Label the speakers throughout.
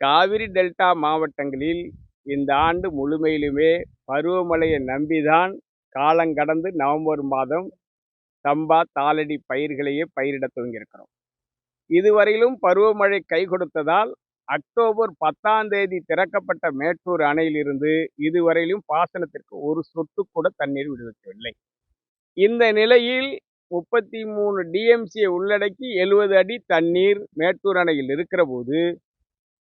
Speaker 1: Kaveri delta மாவட்டங்களில் இந்த ஆண்டு முழுமையிலுமே பருவமழையை நம்பிதான் காலங்கடந்து நவம்பர் மாதம் சம்பா தாளடி பயிர்களையே பயிரிட துவங்கியிருக்கிறோம். இதுவரையிலும் பருவமழை கை கொடுத்ததால் அக்டோபர் பத்தாம் தேதி திறக்கப்பட்ட மேட்டூர் அணையிலிருந்து இதுவரையிலும் பாசனத்திற்கு ஒரு சொட்டு கூட தண்ணீர் விடுவிக்கவில்லை. இந்த நிலையில் முப்பத்தி மூணு டிஎம்சியை உள்ளடக்கி எழுபது அடி தண்ணீர் மேட்டூர் அணையில் இருக்கிற போது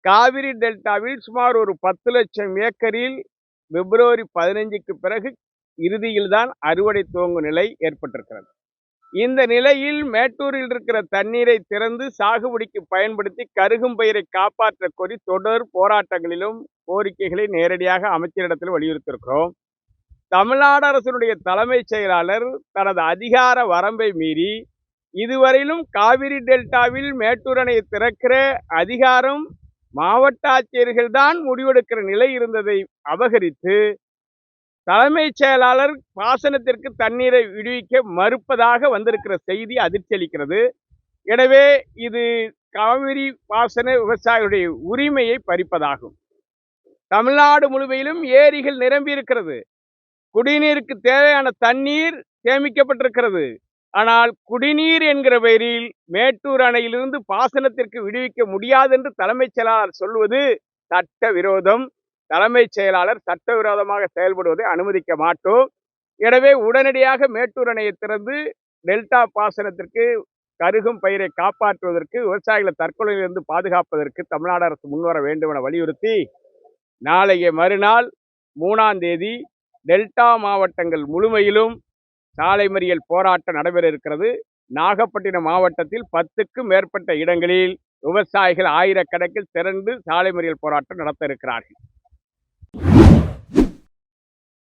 Speaker 1: காவிரி டெல்டாவில் சுமார் ஒரு பத்து லட்சம் ஏக்கரில் பிப்ரவரி பதினைஞ்சுக்கு பிறகு இறுதியில் தான் அறுவடை துவங்கும் நிலை ஏற்பட்டிருக்கிறது. இந்த நிலையில் மேட்டூரில் இருக்கிற தண்ணீரை திறந்து சாகுபடிக்கு பயன்படுத்தி கருகும் பயிரை காப்பாற்ற கோரி தொடர் போராட்டங்களிலும் கோரிக்கைகளை நேரடியாக அமைச்சரிடத்தில் வலியுறுத்திருக்கிறோம் தமிழ்நாடு அரசினுடைய தலைமைச் செயலாளர் தனது அதிகார வரம்பை மீறி இதுவரையிலும் காவிரி டெல்டாவில் மேட்டூர் அணையை திறக்கிற அதிகாரம் மாவட்ட ஆட்சியர்கள் தான் முடிவெடுக்கிற நிலை இருந்ததை அபகரித்து தலைமைச் செயலாளர் பாசனத்திற்கு தண்ணீரை விடுவிக்க மறுப்பதாக வந்திருக்கிற செய்தி அதிர்ச்சி அளிக்கிறது. எனவே இது காவிரி பாசன விவசாயிகளுடைய உரிமையை பறிப்பதாகும். தமிழ்நாடு முழுமையிலும் ஏரிகள் நிரம்பி இருக்கிறது குடிநீருக்கு தேவையான தண்ணீர் சேமிக்கப்பட்டிருக்கிறது. ஆனால் குடிநீர் என்கிற பெயரில் மேட்டூர் அணையிலிருந்து பாசனத்திற்கு விடுவிக்க முடியாது என்று தலைமைச் செயலாளர் சொல்வது சட்ட விரோதம் தலைமைச் செயலாளர் சட்டவிரோதமாக செயல்படுவதை அனுமதிக்க மாட்டோம். எனவே உடனடியாக மேட்டூர் அணையை திறந்து டெல்டா பாசனத்திற்கு கருகும் பயிரை காப்பாற்றுவதற்கு விவசாயிகளை தற்கொலையிலிருந்து பாதுகாப்பதற்கு தமிழ்நாடு அரசு முன்வர வேண்டும் என வலியுறுத்தி நாளைய மறுநாள் மூணாம் தேதி டெல்டா மாவட்டங்கள் முழுமையிலும் சாலை மறியல் போராட்டம் நடைபெற இருக்கிறது. நாகப்பட்டினம் மாவட்டத்தில் பத்துக்கும் மேற்பட்ட இடங்களில் விவசாயிகள் ஆயிரக்கணக்கில் திரண்டு சாலை மறியல் போராட்டம் நடத்த இருக்கிறார்கள்.